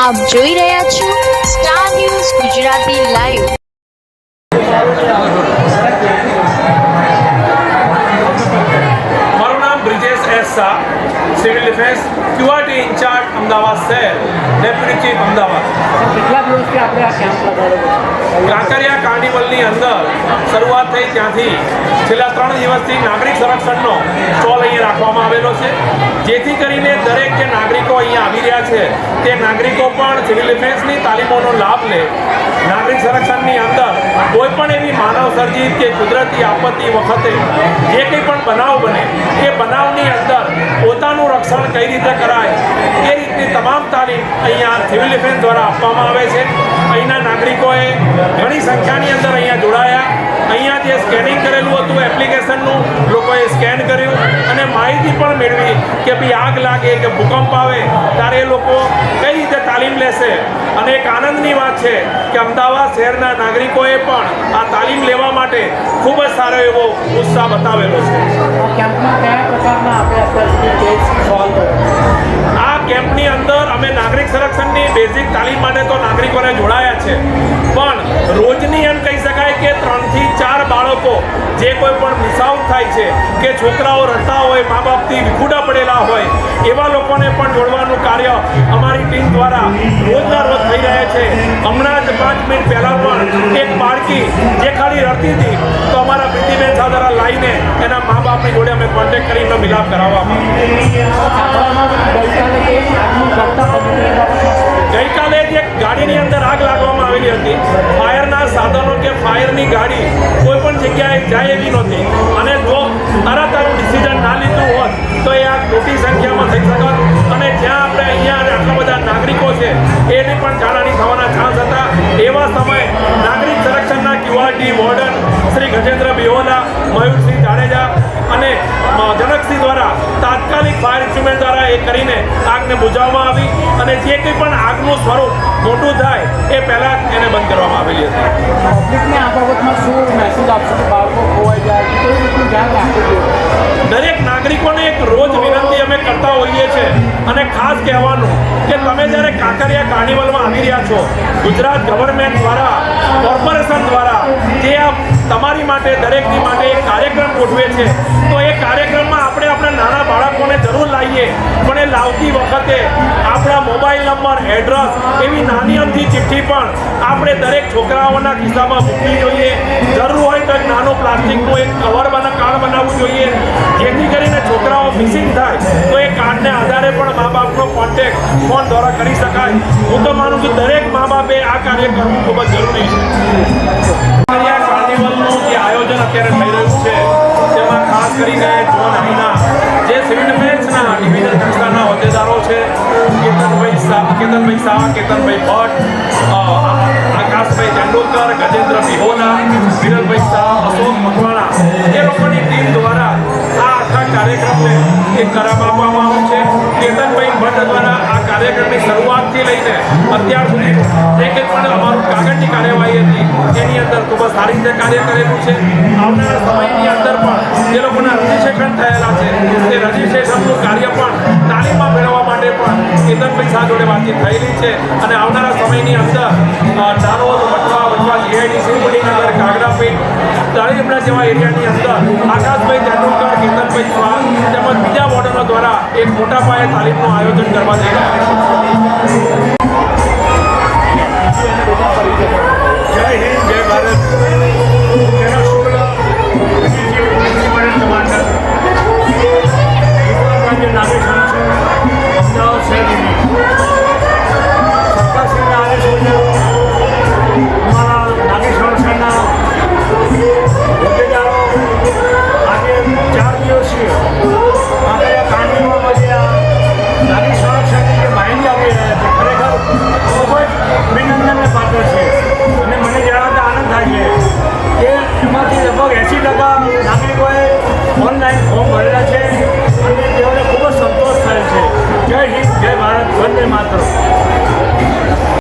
આપ જોઈ રહ્યા છો સ્ટાર ન્યૂઝ ગુજરાતી લાઈવ મારું નામ Brijesh S Shah civil defence QRT in-charge Ahmedabad શહેર. ડેપ્યુટી ચીફ અમદાવાદ કેટલા દિવસથી આપણે આ કેમ્પ લગાડેલો કાંકરિયા કાર્નિવલની અંદર શરૂઆત થઈ ત્યાંથી છેલ્લા ત્રણ દિવસથી નાગરિક સંરક્ષણનો સ્ટોલ અહીંયા રાખવામાં આવેલો છે. જેથી કરીને દરેક જે નાગરિકો અહીંયા આવી રહ્યા છે તે નાગરિકો પણ સિવિલ ડિફેન્સની તાલીમોનો લાભ લે. નાગરિક સંરક્ષણની અંદર કોઈ પણ એવી માનવ સર્જિત કે કુદરતી આપત્તિ વખતે જે કંઈ પણ બનાવ બને એ બનાવની અંદર પોતાનું રક્ષણ કઈ રીતે કરાય એ તમામ તાલીમ અહીંયા સિવિલ ડિફેન્સ દ્વારા આપવામાં આવે છે. અહીંના નાગરિકોએ ઘણી સંખ્યાની અંદર અહીંયા જોડાયા. અહીંયા જે સ્કેનિંગ કરેલું હતું એપ્લિકેશનનું લોકોએ સ્કેન કર્યું અને માહિતી પણ મેળવી કે ભાઈ આગ લાગે કે ભૂકંપ આવે, ત્યારે એ લોકો કઈ રીતે તાલીમ લેશે? અને એક આનંદની વાત છે કે અમદાવાદ શહેરના નાગરિકોએ પણ આ તાલીમ લેવા માટે ખૂબ જ સારો એવો ઉત્સાહ બતાવેલો છે. કેમ્પની અંદર અમે નાગરિક સંરક્ષણની બેઝિક તાલીમ માટે તો નાગરિકોને જોડાયા છે. પણ રોજની એમ કહી શકાય કે ત્રણથી ચાર બાળકો જે કોઈ પણ મિસઆઉટ થાય છે, કે છોકરાઓ રડતા હોય મા બાપથી વિખુડા પડેલા હોય, એવા લોકોને પણ જોડવાનું કાર્ય અમારી ટીમ દ્વારા રોજના રોજ થઈ રહ્યા છે. હમણાં જ પાંચ મિનિટ પહેલાં પણ એક બાળકી જે ખાલી રડતી હતી લાઈને એના મા બાપની જોડે અમે કોન્ટેક કરીને મિલાપ સાંભળવામાં ગઈકાલે જ એક ગાડીની અંદર આગ લાગવામાં આવેલી હતી. ફાયરના સાધનો કે ફાયરની ગાડી કોઈ પણ જગ્યાએ જાય એવી નહોતી. અને જો તરત જ ડિસિઝન ના લીધું હોત, તો એ આગ મોટી સંખ્યામાં થઈ શકત. અને જ્યાં આપણે અહીંયા આટલા બધા નાગરિકો છે, એની પણ જાનહાની થવાના ચાન્સ હતા. એવા સમયે નાગરિક સંરક્ષણના ક્યુઆરટી વોર્ડન ગજેન્દ્ર બિહોલા મયુરસિંહ જાડેજા અને જનકસિંહ દ્વારા તાત્કાલિક ફાયર ઇન્સ્ટ્રુમેન્ટ દ્વારા એ કરીને આગને બુઝાવવામાં આવી અને જે કંઈ પણ આગનું સ્વરૂપ મોટું થાય એ પહેલાં જ એને બંધ કરવામાં આવેલી હતી. પબ્લિકને આ બાબતમાં શું મેસેજ આપશો કે બાળકો ખોવાઈ જાય કે કેવી રીતનું ધ્યાન રાખવું દરેક નાગરિકોને એક રોજ વિનંતી અમે કરતા હોઈએ છીએ અને ખાસ કહેવાનું કે તમે જ્યારે કાંકરિયા કાર્નિવલમાં આવી રહ્યા છો ગુજરાત ગવર્મેન્ટ દ્વારા કોર્પોરેશન દ્વારા જે આ તમારી માટે, દરેકની માટે એક કાર્યક્રમ ગોઠવે છે. તો એ કાર્યક્રમમાં આપણે આપણા નાના બાળકોને જરૂર લાવીએ. પણ એ લાવતી વખતે આપણા મોબાઈલ નંબર, એડ્રેસ એવી નાની અમથી ચિઠ્ઠી પણ આપણે દરેક છોકરાઓના ખિસ્સામાં મૂકવી જોઈએ. જરૂર હોય તો એક નાનો પ્લાસ્ટિકનું એક કવર બના, કાર્ડ બનાવવું જોઈએ. જેથી કરીને છોકરાઓ મિસિંગ થાય, તો એ કાર્ડને આધારે પણ મા બાપનો કોન્ટેક્ટ ફોન દ્વારા કરી શકાય. હું તો માનું છું દરેક મા બાપે આ કાર્ય કરવું ખૂબ જ જરૂરી છે. કાર્નિવલનું જે આયોજન અત્યારે થઈ છે, તેમાં ખાસ કરીને જોન જે સિવિલ ડિફેન્સના ડિવિઝન કક્ષાના છે, કેતનભાઈ શાહ કેતનભાઈ શાહ કેતનભાઈ ભટ્ટ આકાશભાઈ તેંડુલકર, ગજેન્દ્ર બિહોલા વિરલભાઈ શાહ, અશોક મકવાણા એ લોકોની ટીમ દ્વારા આ કાર્યક્રમને એક કરાર આપવામાં આવે છે. કેતનભાઈ ભટ્ટ દ્વારા આ કાર્યક્રમની શરૂઆતથી લઈને અત્યાર સુધી જે કંઈ પણ અમારું કાગળની કાર્યવાહી હતી, એની અંદર ખૂબ જ સારી રીતે કાર્ય કરેલું છે. આવનારા સમયની અંદર પણ જે લોકોના રજીસ્ટ્રેશન થયેલા છે, તે રજીસ્ટ્રેશનનું કાર્ય પણ તાલીમમાં મેળવવા માટે પણ કેતનભાઈ શાહ જોડે વાતચીત થયેલી છે. અને આવનારા સમયની અંદર નારોલ વટવા વટવા જીઆઈડીસી મણિનગર કાગરાપીઠ તાળીમડા જેવા એરિયાની અંદર આકાશભાઈ એક મોટા પાયે તાલીમનું આયોજન કરવા જઈ રહ્યા છે. થાય છે. લગભગ એંસી ટકા નાગરિકોએ ઓનલાઈન ફોર્મ